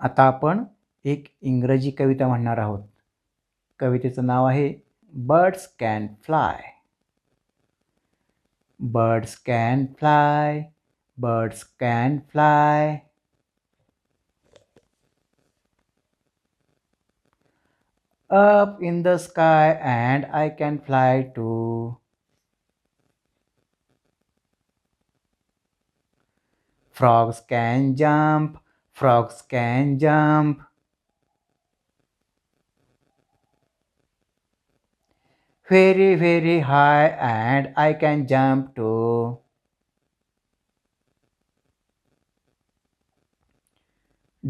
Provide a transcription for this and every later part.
आता आपण एक इंग्रजी कविता म्हणणार आहोत. कवितेचं नाव आहे birds can fly. Birds can fly birds can fly. up in the sky and I can fly too. Frogs can jump, frogs can jump. Very, very high and I can jump too.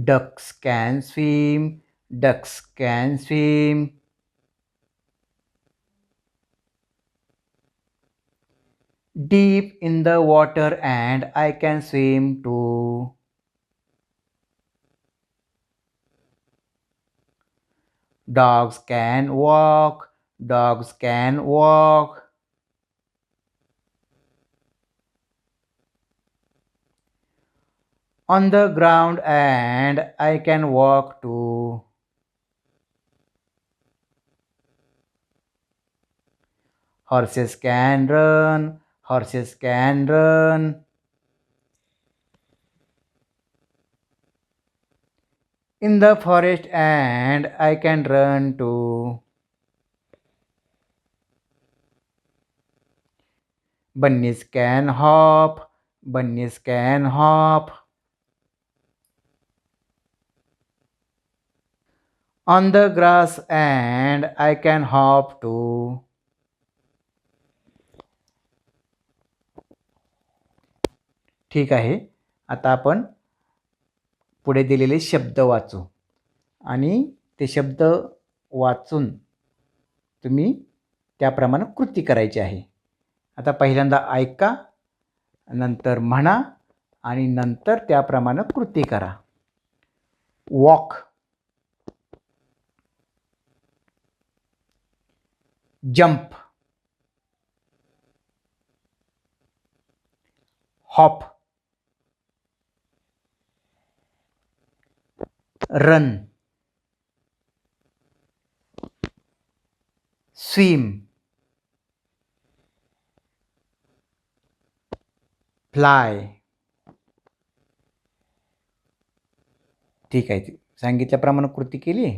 Ducks can swim, ducks can swim. Deep in the water and I can swim too. Dogs can walk, dogs can walk. On the ground and I can walk too. Horses can run, horses can run. In the forest and I can run too. Bunnies can hop, bunnies can hop. On the grass and I can hop too. ठीक आहे आता आपण पुढे दिलेले शब्द वाचू. आणि ते शब्द वाचून तुम्ही त्याप्रमाणे कृती करायची आहे. आता पहिल्यांदा ऐका नंतर म्हणा आणि नंतर त्याप्रमाणे कृती करा. Walk. Jump. Hop. Run swim fly ठीक आहे सांगितल्याप्रमाणे कृती केली.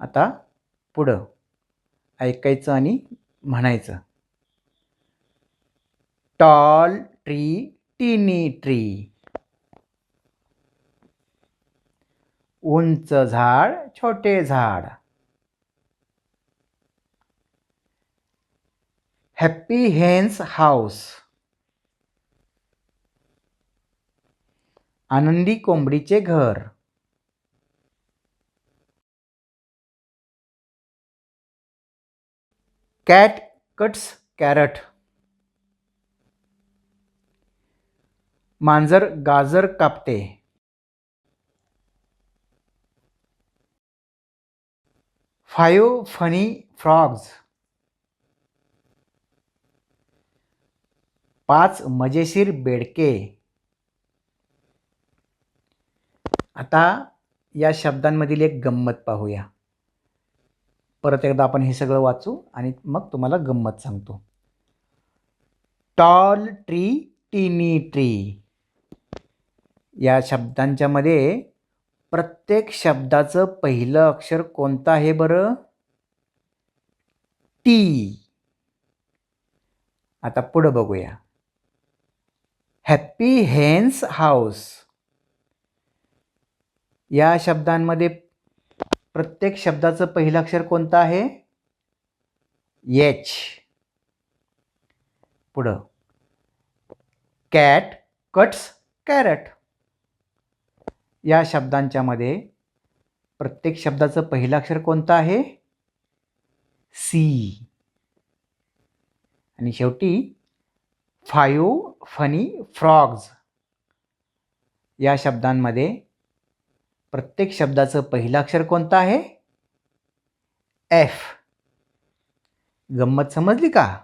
आता पुढं. ऐकायचं आणि म्हणायचं. Tall tree tiny tree. उंच झाड छोटे झाड. हॅप्पी हेन्स हाऊस आनंदी कोंबडीचे घर. कॅट कट्स कॅरट मांजर गाजर कापते. Five funny frogs. पाच मजेशीर बेडके. आता या शब्दांमधील एक गंमत पाहूया. परत एकदा आपण हे सगळं वाचू आणि मग तुम्हाला गंमत सांगतो. Tall tree tiny tree. या शब्दांच्यामध्ये प्रत्येक शब्दाचं पहिलं अक्षर कोणतं आहे बरं? टी आता पुढं बघूया. हॅप्पी हेन्स हाऊस या शब्दांमध्ये प्रत्येक शब्दाचं पहिलं अक्षर कोणतं आहे? एच पुढं. कॅट कट्स कॅरट या शब्दांच्यामध्ये प्रत्येक शब्दाचं पहिलं अक्षर कोणतं आहे? सी. आणि शेवटी फायू फनी फ्रॉग्ज या शब्दांमध्ये प्रत्येक शब्दाचं पहिलं अक्षर कोणतं आहे? एफ. गंमत समजली का?